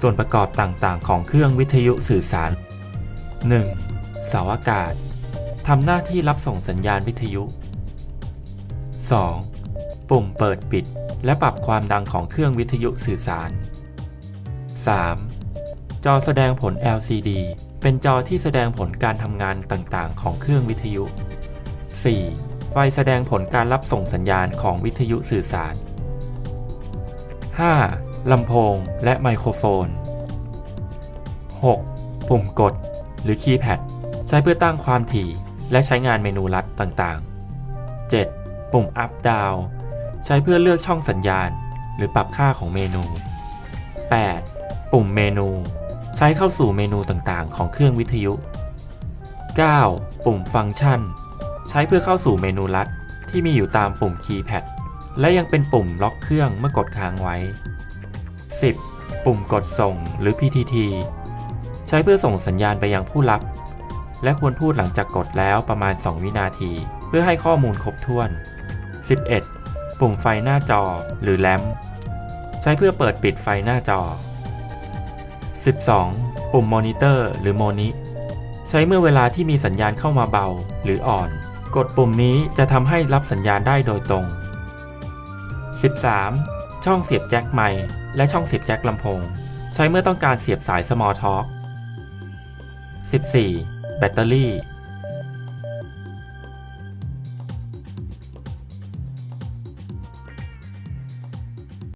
ส่วนประกอบต่างๆ ของเครื่องวิทยุสื่อสาร 1. เสาอากาศทำหน้าที่รับส่งสัญญาณวิทยุ 2. ปุ่มเปิดปิด และปรับความดังของเครื่องวิทยุสื่อสาร 3. จอแสดงผล LCD เป็นจอที่แสดงผลการทำงานต่างๆ ของเครื่องวิทยุ 4. ไฟแสดงผลการรับส่งสัญญาณของวิทยุสื่อสาร 5. ลำโพงและไมโครโฟน 6. ปุ่มกด หรือคีย์แพดใช้เพื่อตั้งความถี่และใช้งานเมนูลัดต่างๆ 7. ปุ่ม up down ใช้เพื่อเลือกช่องสัญญาณ หรือปรับค่าของเมนู 8. ปุ่มเมนู ใช้เข้าสู่เมนูต่างๆ ของเครื่องวิทยุ 9. ปุ่มฟังก์ชัน ใช้เพื่อเข้าสู่เมนูลัดที่มีอยู่ตามปุ่มคีย์แพดและยังเป็นปุ่มล็อกเครื่องเมื่อกดค้างไว้ 10. ปุ่มกดส่งหรือ PTT ใช้เพื่อส่งสัญญาณไปยังผู้รับ และควรพูดหลังจากกดแล้วประมาณ 2 วินาที เพื่อให้ข้อมูลครบถ้วน 11. ปุ่มไฟหน้าจอหรือแลมใช้เพื่อเปิดปิดไฟหน้าจอ 12. ปุ่มมอนิเตอร์หรือโมนิ ใช้เมื่อเวลาที่มีสัญญาณเข้ามาเบาหรืออ่อน กดปุ่มนี้จะทำให้รับสัญญาณได้โดยตรง 13. ช่องเสียบแจ็คไมค์และช่องเสียบแจ็คลำโพง ใช้เมื่อต้องการเสียบสาย Small Talk 14. แบตเตอรี่